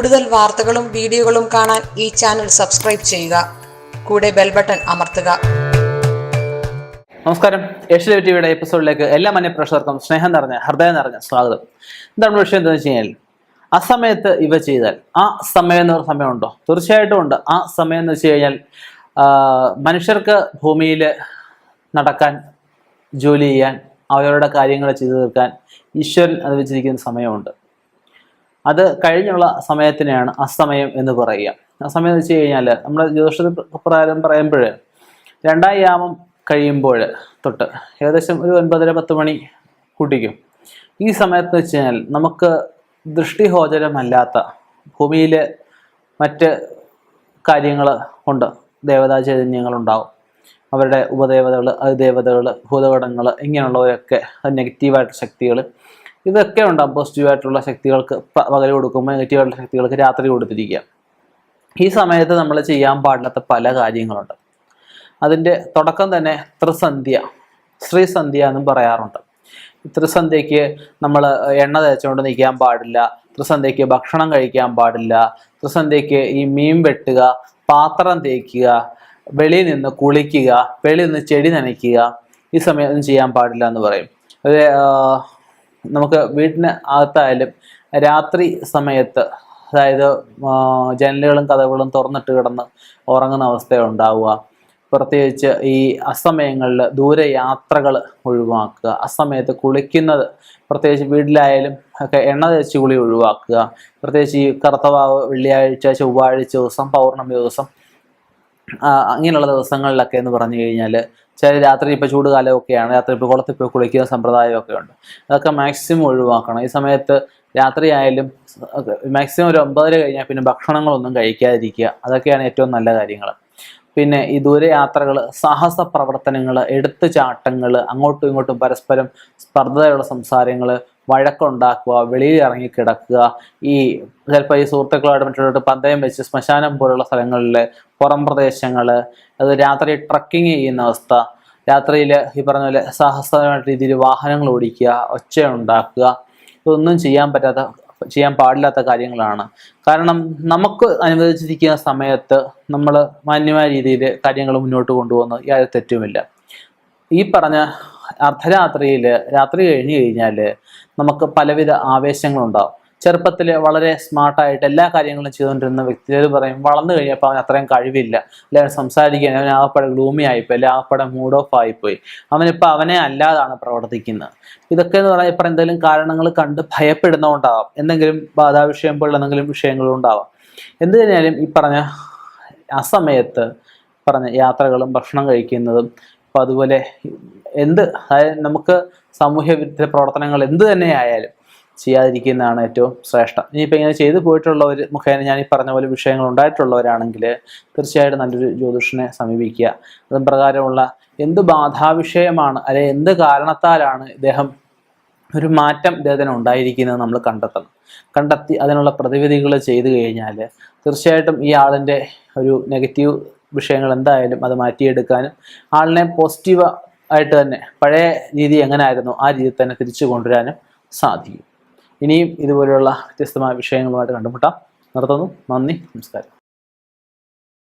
കൂടുതൽ വാർത്തകളും വീഡിയോകളും കാണാൻ ഈ ചാനൽ സബ്സ്ക്രൈബ് ചെയ്യുക. കൂടെ ബെൽ ബട്ടൺ അമർത്തുക. നമസ്കാരം. ഏഷ്യ ടിവിയുടെ എപ്പിസോഡിലേക്ക് എല്ലാ മന്യ പ്രേക്ഷകർക്കും സ്നേഹം നിറഞ്ഞ ഹൃദയം നിറഞ്ഞ സ്വാഗതം. എന്താണ് വിഷയം എന്താണെന്ന് വെച്ച് കഴിഞ്ഞാൽ അസമയത്ത് ഇവ ചെയ്താൽ ആ സമയം എന്ന് പറഞ്ഞ സമയമുണ്ടോ? തീർച്ചയായിട്ടും ഉണ്ട്. ആ സമയം എന്ന് വെച്ച് കഴിഞ്ഞാൽ മനുഷ്യർക്ക് ഭൂമിയിൽ നടക്കാൻ ജോലി ചെയ്യാൻ അവരുടെ കാര്യങ്ങൾ ചെയ്തു തീർക്കാൻ ഈശ്വരൻ അത് വെച്ചിരിക്കുന്ന സമയമുണ്ട്. അത് കഴിഞ്ഞുള്ള സമയത്തിനെയാണ് അസമയം എന്ന് പറയുക. അസമയം എന്ന് വെച്ച് കഴിഞ്ഞാൽ നമ്മുടെ ജ്യോതിഷ പ്രകാരം പറയുമ്പോൾ രണ്ടാം യാമം കഴിയുമ്പോൾ തൊട്ട് ഏകദേശം ഒരു ഒൻപതര പത്ത് മണി കൂട്ടിക്കും. ഈ സമയത്ത് വെച്ച് കഴിഞ്ഞാൽ നമുക്ക് ദൃഷ്ടിഹോചരമല്ലാത്ത ഭൂമിയിൽ മറ്റ് കാര്യങ്ങൾ ഉണ്ട് ദേവതാ ചൈതന്യങ്ങളുണ്ടാവും. അവരുടെ ഉപദേവതകൾ അതിദേവതകൾ ഭൂതഘടങ്ങൾ ഇങ്ങനെയുള്ളവരൊക്കെ നെഗറ്റീവായിട്ട് ശക്തികൾ ഇതൊക്കെ ഉണ്ടാകും പോസിറ്റീവായിട്ടുള്ള ശക്തികൾക്ക് പ- പകൽ കൊടുക്കുമ്പോൾ നെഗറ്റീവ് ആയിട്ടുള്ള ശക്തികൾക്ക് രാത്രി കൊടുത്തിരിക്കുക. ഈ സമയത്ത് നമ്മൾ ചെയ്യാൻ പാടില്ലാത്ത പല കാര്യങ്ങളുണ്ട്. അതിന്റെ തുടക്കം തന്നെ ത്രിസന്ധ്യ ശ്രീസന്ധ്യ എന്നും പറയാറുണ്ട്. ത്രിസന്ധ്യയ്ക്ക് നമ്മൾ എണ്ണ തേച്ചുകൊണ്ട് നിൽക്കാൻ പാടില്ല ത്രിസന്ധ്യയ്ക്ക് ഭക്ഷണം കഴിക്കാൻ പാടില്ല ത്രിസന്ധ്യയ്ക്ക് ഈ മീൻ വെട്ടുക പാത്രം തേക്കുക വെളിയിൽ നിന്ന് കുളിക്കുക വെളിയിൽ നിന്ന് ചെടി നനയ്ക്കുക ഈ സമയം ചെയ്യാൻ പാടില്ല എന്ന് പറയും. ഒരു നമുക്ക് വീട്ടിന് അകത്തായാലും രാത്രി സമയത്ത് അതായത് ജനലുകളും കഥകളും തുറന്നിട്ട് കിടന്ന് ഉറങ്ങുന്ന അവസ്ഥ ഉണ്ടാവുക. പ്രത്യേകിച്ച് ഈ അസമയങ്ങളിൽ ദൂരയാത്രകൾ ഒഴിവാക്കുക. അസമയത്ത് കുളിക്കുന്നത് പ്രത്യേകിച്ച് വീട്ടിലായാലും ഒക്കെ എണ്ണ തേച്ച് കുളി ഒഴിവാക്കുക. പ്രത്യേകിച്ച് ഈ കറുത്തവാവ് വെള്ളിയാഴ്ച ചൊവ്വാഴ്ച ദിവസം പൗർണമി ദിവസം അങ്ങനെയുള്ള ദിവസങ്ങളിലൊക്കെ എന്ന് പറഞ്ഞു കഴിഞ്ഞാൽ ചില രാത്രി ഇപ്പോൾ ചൂട് കാലമൊക്കെയാണ് രാത്രി ഇപ്പോൾ കുളത്തിൽ പോയി കുളിക്കുന്ന സമ്പ്രദായമൊക്കെ ഉണ്ട്. അതൊക്കെ മാക്സിമം ഒഴിവാക്കണം. ഈ സമയത്ത് രാത്രിയായാലും മാക്സിമം ഒരു ഒമ്പതര കഴിഞ്ഞാൽ പിന്നെ ഭക്ഷണങ്ങളൊന്നും കഴിക്കാതിരിക്കുക. അതൊക്കെയാണ് ഏറ്റവും നല്ല കാര്യങ്ങൾ പിന്നെ ഈ ദൂരയാത്രകൾ സാഹസ പ്രവർത്തനങ്ങൾ എടുത്തുചാട്ടങ്ങൾ അങ്ങോട്ടും ഇങ്ങോട്ടും പരസ്പരം സ്പർദ്ധയുള്ള സംസാരങ്ങൾ വഴക്കുണ്ടാക്കുക വെളിയിൽ ഇറങ്ങി കിടക്കുക ഈ ചിലപ്പോൾ ഈ സുഹൃത്തുക്കളുമായിട്ട് മറ്റുള്ളവരുടെ പന്തയം വെച്ച് ശ്മശാനം പോലുള്ള സ്ഥലങ്ങളിൽ പുറം പ്രദേശങ്ങൾ അത് രാത്രി ട്രക്കിംഗ് ചെയ്യുന്ന അവസ്ഥ രാത്രിയിൽ ഈ പറഞ്ഞ പോലെ സാഹസമായിട്ട് രീതിയിൽ വാഹനങ്ങൾ ഓടിക്കുക ഒച്ച ഉണ്ടാക്കുക ഇതൊന്നും ചെയ്യാൻ പറ്റാത്ത ചെയ്യാൻ പാടില്ലാത്ത കാര്യങ്ങളാണ്. കാരണം നമുക്ക് അനുവദിച്ചിരിക്കുന്ന സമയത്ത് നമ്മൾ മാന്യമായ രീതിയിൽ കാര്യങ്ങൾ മുന്നോട്ട് കൊണ്ടുപോകുന്നത് യാതൊരു തെറ്റുമില്ല. ഈ പറഞ്ഞ അർദ്ധരാത്രിയിൽ രാത്രി കഴിഞ്ഞു കഴിഞ്ഞാൽ നമുക്ക് പലവിധ ആവേശങ്ങളുണ്ടാവും. ചെറുപ്പത്തിൽ വളരെ സ്മാർട്ടായിട്ട് എല്ലാ കാര്യങ്ങളും ചെയ്തുകൊണ്ടിരുന്ന വ്യക്തികൾ പറയും വളർന്നു കഴിഞ്ഞപ്പോൾ അവൻ അത്രയും കഴിവില്ല. അല്ലെങ്കിൽ സംസാരിക്കാൻ അവൻ ആകപ്പാടെ ഗ്ലൂമി ആയിപ്പോയി അല്ലെങ്കിൽ ആകപ്പാടെ മൂഡ് ഓഫ് ആയിപ്പോയി. അവനിപ്പോൾ അവനെ അല്ലാതാണ് പ്രവർത്തിക്കുന്നത്. ഇതൊക്കെ എന്ന് പറഞ്ഞാൽ ഇപ്പം എന്തെങ്കിലും കാരണങ്ങൾ കണ്ട് ഭയപ്പെടുന്നതുകൊണ്ടാവാം എന്തെങ്കിലും ബാധാവിഷയം പോലുള്ള എന്തെങ്കിലും വിഷയങ്ങളും ഉണ്ടാവാം. എന്ത് കഴിഞ്ഞാലും ഈ പറഞ്ഞ ആ സമയത്ത് പറഞ്ഞ യാത്രകളും ഭക്ഷണം കഴിക്കുന്നതും അപ്പം അതുപോലെ എന്ത് അതായത് നമുക്ക് സാമൂഹ്യ വിരുദ്ധ പ്രവർത്തനങ്ങൾ എന്ത് തന്നെ ആയാലും ചെയ്യാതിരിക്കുന്നതാണ് ഏറ്റവും ശ്രേഷ്ഠം. ഇനിയിപ്പോൾ ഇങ്ങനെ ചെയ്തു പോയിട്ടുള്ളവർ മുഖേന ഞാൻ ഈ പറഞ്ഞ പോലെ വിഷയങ്ങൾ ഉണ്ടായിട്ടുള്ളവരാണെങ്കിൽ തീർച്ചയായിട്ടും നല്ലൊരു ജ്യോതിഷനെ സമീപിക്കുക. അതും പ്രകാരമുള്ള എന്ത് ബാധാവിഷയമാണ് അല്ലെ എന്ത് കാരണത്താലാണ് ഇദ്ദേഹം ഒരു മാറ്റം ഇദ്ദേഹത്തിന് ഉണ്ടായിരിക്കുന്നത് നമ്മൾ കണ്ടെത്തണം. കണ്ടെത്തി അതിനുള്ള പ്രതിവിധികൾ ചെയ്തു കഴിഞ്ഞാൽ തീർച്ചയായിട്ടും ഈ ആളിന്റെ ഒരു നെഗറ്റീവ് വിഷയങ്ങൾ എന്തായാലും അത് മാറ്റിയെടുക്കാനും ആളിനെ പോസിറ്റീവ് ആയിട്ട് തന്നെ പഴയ രീതി എങ്ങനെയായിരുന്നു ആ രീതി തന്നെ തിരിച്ചു കൊണ്ടുവരാനും സാധിക്കും. ഇനിയും ഇതുപോലെയുള്ള വ്യത്യസ്തമായ വിഷയങ്ങളുമായിട്ട് കണ്ടുമുട്ടാം. നിർത്തുന്നു നന്ദി. നമസ്കാരം.